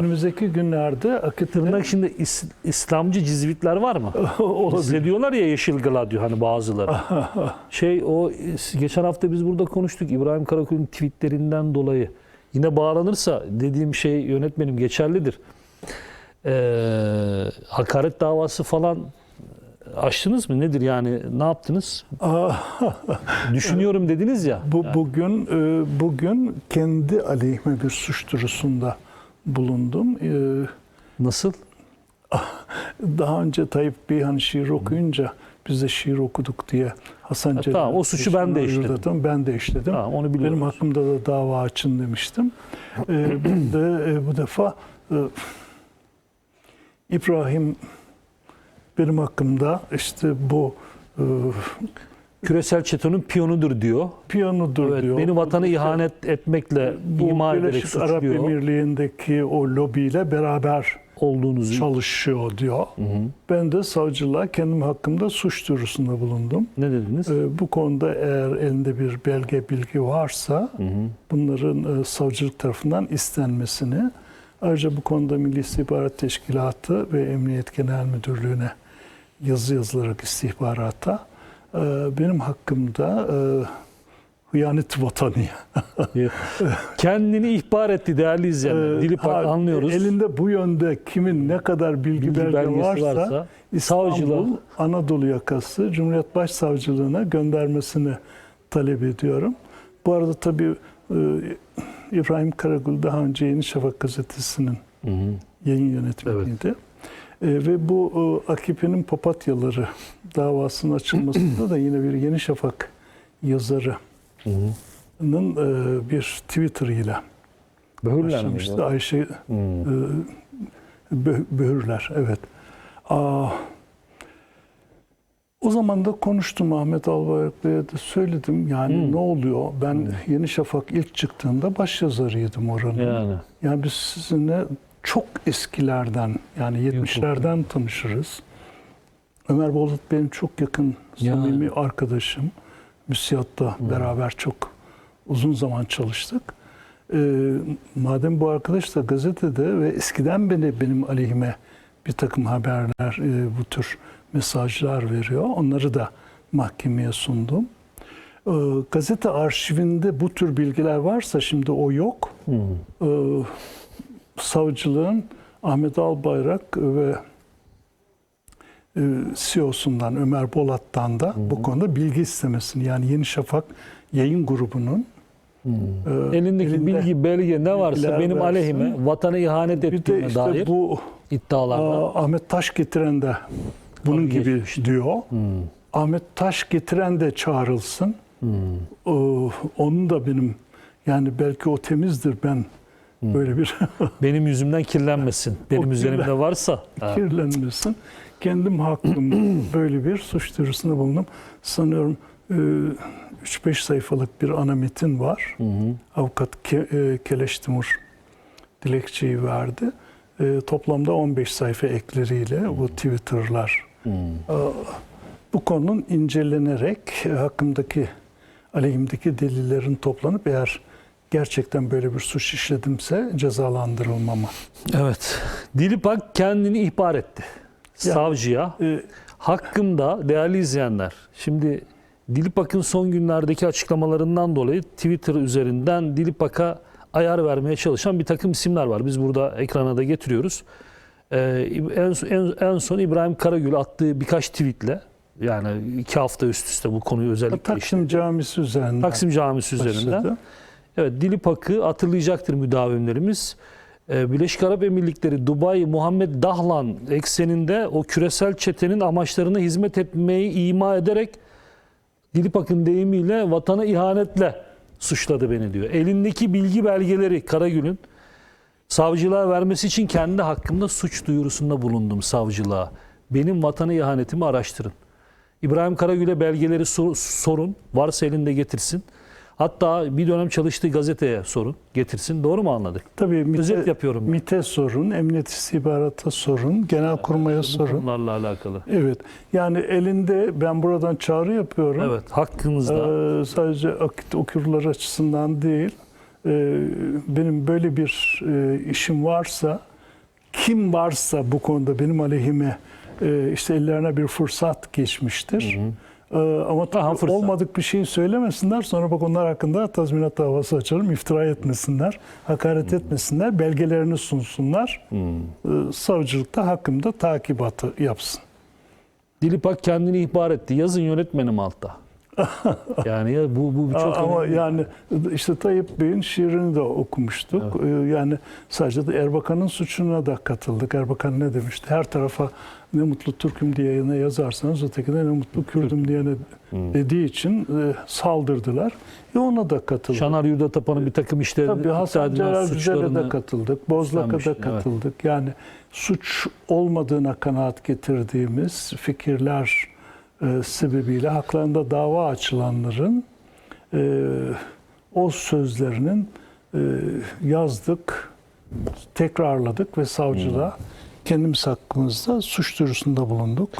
önümüzdeki günlerde akıtırnak Tırnak şimdi İs- İslamcı cizvitler var mı? olabilir. Diyorlar ya yeşil gladio hani bazıları. şey o geçen hafta biz burada konuştuk İbrahim Karakul'ün tweetlerinden dolayı. Yine bağlanırsa dediğim şey yönetmenim geçerlidir. Ee, hakaret davası falan açtınız mı? Nedir yani? Ne yaptınız? Düşünüyorum dediniz ya. Bu bugün e, bugün kendi aleyhime bir suç duyurusunda bulundum. E, Nasıl? Daha önce Tayyip Bey hani şiir okuyunca biz de şiir okuduk diye Hasan Ha, tamam, o suçu ben de işledim. Ben de işledim. Ha, onu biliyorum. Benim hakkımda da dava açın demiştim. E, ben de e, bu defa e, İbrahim benim hakkımda işte bu e, Küresel çetonun piyonudur diyor. piyanodur Evet, diyor. beni vatanı ihanet etmekle bu ima ederek Birleşik Arap suçluyor Emirliği'ndeki o lobiyle beraber olduğunuzu. çalışıyor diyor. Ben de savcılığa kendim hakkımda suç duyurusunda bulundum. Ne dediniz? Ee, bu konuda eğer elinde bir belge bilgi varsa bunların e, savcılık tarafından istenmesini ayrıca bu konuda Milli İstihbarat Teşkilatı ve Emniyet Genel Müdürlüğü'ne yazı yazılarak istihbarata benim hakkımda e, hıyanet vatanı Kendini ihbar etti değerli izleyenler. Ee, Dilip ha, anlıyoruz. Elinde bu yönde kimin ne kadar bilgi, Bilgi belge varsa, varsa, İstanbul Anadolu yakası Cumhuriyet Başsavcılığına göndermesini talep ediyorum. Bu arada tabii e, İbrahim Karagül daha önce Yeni Şafak gazetesinin Hı hı. yayın yönetmeniydi. E, ve bu AKP'nin papatyaları davasının açılmasında da yine bir Yeni Şafak yazarının e, bir Twitter ile başlamıştı. Ayşe e, Bö- Böhürler, evet. Aa, o zaman da konuştum Ahmet Albayrak Bey'e de söyledim. Yani Hmm. ne oluyor? Ben Yeni Şafak ilk çıktığında başyazarıydım oranın. Yani. Yani. biz sizinle çok eskilerden yani 70'lerden tanışırız. Ömer Bolat benim çok yakın Yani. samimi arkadaşım. Müsiyat'ta beraber çok uzun zaman çalıştık. Ee, madem bu arkadaş da gazetede ve eskiden beri benim aleyhime bir takım haberler, e, bu tür mesajlar veriyor. Onları da mahkemeye sundum. Ee, gazete arşivinde bu tür bilgiler varsa şimdi o yok. Hı. Ee, savcılığın Ahmet Albayrak ve e, CEO'sundan Ömer Bolat'tan da bu konuda bilgi istemesini yani Yeni Şafak yayın grubunun e, Elindeki elinde bilgi, belge ne varsa benim versin. aleyhime vatana ihanet ettiğine işte dair bu iddialar Ahmet Taş getiren de bunun Tabii gibi geçmiş. diyor. Hı. Ahmet Taş getiren de çağrılsın. Hı. Ee, onun da benim yani belki o temizdir ben böyle bir Benim yüzümden kirlenmesin. Benim üzerimde varsa. Ha. kirlenmesin. Kendim hakkım böyle bir suç duyurusunda bulundum. Sanıyorum e, 3-5 sayfalık bir ana metin var. Hı hı. Avukat Ke- e, Keleş Timur dilekçeyi verdi. E, Toplamda 15 sayfa ekleriyle bu Twitter'lar Hı. bu konunun incelenerek e, hakkımdaki aleyhimdeki delillerin toplanıp eğer gerçekten böyle bir suç işledimse cezalandırılmama. Evet. Dilipak kendini ihbar etti. Yani- Savcıya. E, Hakkımda değerli izleyenler, şimdi Dilipak'ın son günlerdeki açıklamalarından dolayı Twitter üzerinden Dilipak'a ayar vermeye çalışan bir takım isimler var. Biz burada ekrana da getiriyoruz. Ee, en, en, en son İbrahim Karagül attığı birkaç tweetle, yani iki hafta üst üste bu konuyu özellikle Taksim Camisi üzerinden Taksim Camisi üzerinden. Evet, Dilipak'ı hatırlayacaktır müdavimlerimiz. Ee, Birleşik Arap Emirlikleri, Dubai, Muhammed Dahlan ekseninde o küresel çetenin amaçlarına hizmet etmeyi ima ederek Dilipak'ın deyimiyle vatana ihanetle suçladı beni diyor. Elindeki bilgi belgeleri Karagül'ün savcılığa vermesi için kendi hakkımda suç duyurusunda bulundum savcılığa. Benim vatana ihanetimi araştırın. İbrahim Karagül'e belgeleri sor- sorun. Varsa elinde getirsin. Hatta bir dönem çalıştığı gazeteye sorun. Getirsin. Doğru mu anladık? Tabii MİT'e, Özet yapıyorum ben. MİT'e sorun, Emniyet İstihbarat'a sorun, Genelkurmay'a Bu sorun. konularla alakalı. Evet. Yani elinde ben buradan çağrı yapıyorum. Evet. Hakkınızda. Ee, sadece akit okurlar açısından değil, e, benim böyle bir e, işim varsa kim varsa bu konuda benim aleyhime e, işte ellerine bir fırsat geçmiştir. E, ama Aha, fırsat. olmadık bir şey söylemesinler. Sonra bak onlar hakkında tazminat davası açarım. iftira etmesinler, hakaret etmesinler, belgelerini sunsunlar. E, savcılıkta hakkımda takibatı yapsın. Dilipak kendini ihbar etti. Yazın yönetmenim altta. yani ya bu bu çok Ama önemli. yani işte Tayyip Bey'in şiirini de okumuştuk. Ee, Yani sadece de Erbakan'ın suçuna da katıldık. Erbakan ne demişti? Her tarafa ne mutlu Türk'üm diye ne yazarsanız ötekine ne mutlu Kürd'üm diye ne dediği için e, saldırdılar. E ona da katıldık. Şanar Yurdatapan'ın bir takım işte Tabii Hasan Celal Güzel'e de katıldık. Bozlak'a da üstlenmişti, evet. katıldık. Yani suç olmadığına kanaat getirdiğimiz fikirler sebebiyle haklarında dava açılanların e, o sözlerinin e, yazdık, tekrarladık ve savcılığa kendimiz hakkımızda suç duyurusunda bulunduk.